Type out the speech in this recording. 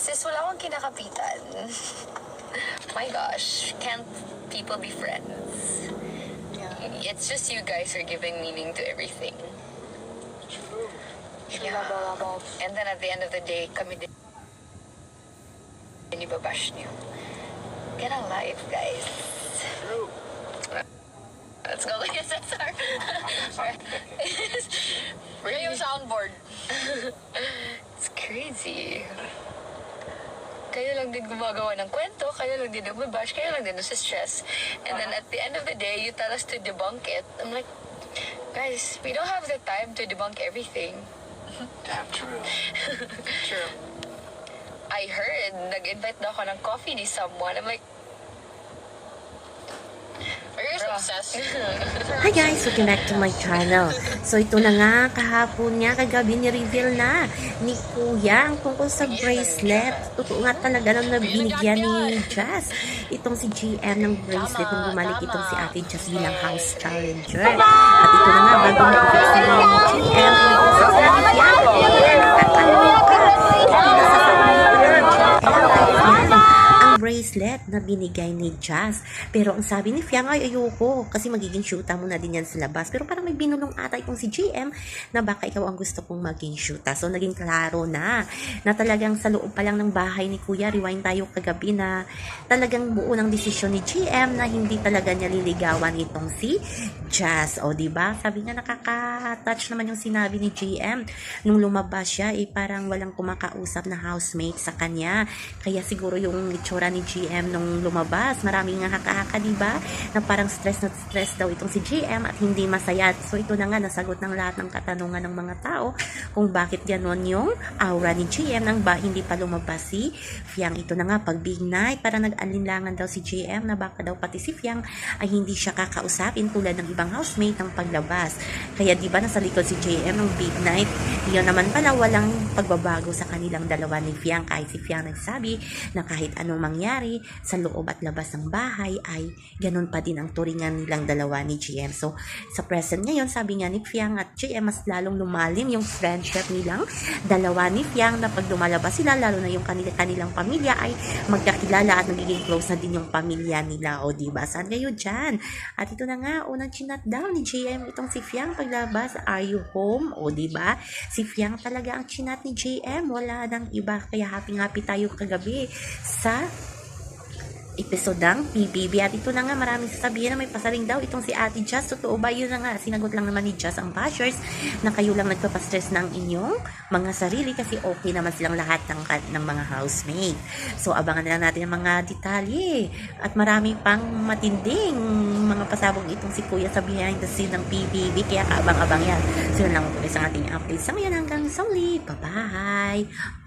Sis, wala akong kinakapitan. My gosh, can't people be friends? Yeah. It's just you guys are giving meaning to everything. True. Blah. And then at the end of the day, kami din inibabash niyo. Get a life, guys. True. Let's go SSR. Bring yung soundboard. It's crazy. Kayo lang din gumagawa ng kwento, kayo lang din nagbabash, kayo lang din stress. And then at the end of the day, you tell us to debunk it. I'm like, guys, we don't have the time to debunk everything. Damn true. True. I heard, nag-invite na ako ng coffee ni someone. I'm like, Are you guys Bruh. obsessed? Hi guys! Welcome back to my channel. So ito na nga, kahapon niya, kagabi ni-reveal na ni Kuya ang tungkol sa bracelet. Totoo nga talaga nang nabinigyan ni Jazz. Itong si GM ng bracelet nung bumalik itong si Ate Jazz bilang house challenger. At ito na nga, bago mag-fix na ni GM, pinag-usap sa Ate Jazz. Nakakaloka! Hindi na sa ang bracelet na binigay ni Jazz. Pero ang sabi ni Fiang ay ayoko kasi magiging shoota mo na din yan sa labas. Pero parang may binulong ata itong si GM na baka ikaw ang gusto kong maging shoota. So naging klaro na na talagang sa loob pa lang ng bahay ni Kuya, rewind tayo kagabi na talagang buo ng desisyon ni GM na hindi talaga niya liligawan itong si Jazz. O ba? Sabi niya nakaka-touch naman yung sinabi ni GM nung lumabas siya eh parang walang kumakausap na housemate sa kanya. Kaya siguro yung itsura ni GM nung lumabas, maraming nga haka-haka, di ba? Na parang stress na stress daw itong si GM at hindi masaya. So ito na nga, nasagot ng lahat ng katanungan ng mga tao kung bakit ganon yung aura ni GM nang ba hindi pa lumabas si Fiang. Ito na nga, pag big night, parang nag-alinlangan daw si GM na baka daw pati si Fiang ay hindi siya kakausapin tulad ng ibang housemate ng paglabas. Kaya di ba nasa likod si JM ng big night, yun naman pala walang pagbabago sa kanilang dalawa ni Fiang kahit si Fiang nagsabi na kahit anong mangyari sa loob at labas ng bahay ay ganun pa din ang turingan nilang dalawa ni GM. So sa present ngayon sabi nga ni Fiang at GM mas lalong lumalim yung friendship nilang dalawa ni Fiang na pag lumalabas sila lalo na yung kanila kanilang pamilya ay magkakilala at magiging close na din yung pamilya nila. O di ba saan kayo dyan? At ito na nga unang chinat down ni JM itong si Fiang paglabas. Are you home? O di ba si Fiang talaga ang chinat ni JM wala nang iba. Kaya happy happy tayo kagabi sa episode ng PBB. At ito na nga, maraming sasabihin na may pasaring daw itong si Ate Jazz. Totoo ba? Yun na nga, sinagot lang naman ni Jazz ang bashers na kayo lang nagpapastress ng inyong mga sarili kasi okay naman silang lahat ng, ng mga housemate. So, abangan na lang natin ang mga detalye. At marami pang matinding mga pasabog itong si Kuya sa behind the scene ng PBB. Kaya kaabang-abang yan. So, yun lang po sa ating update. Sa ngayon hanggang sa muli. Bye-bye!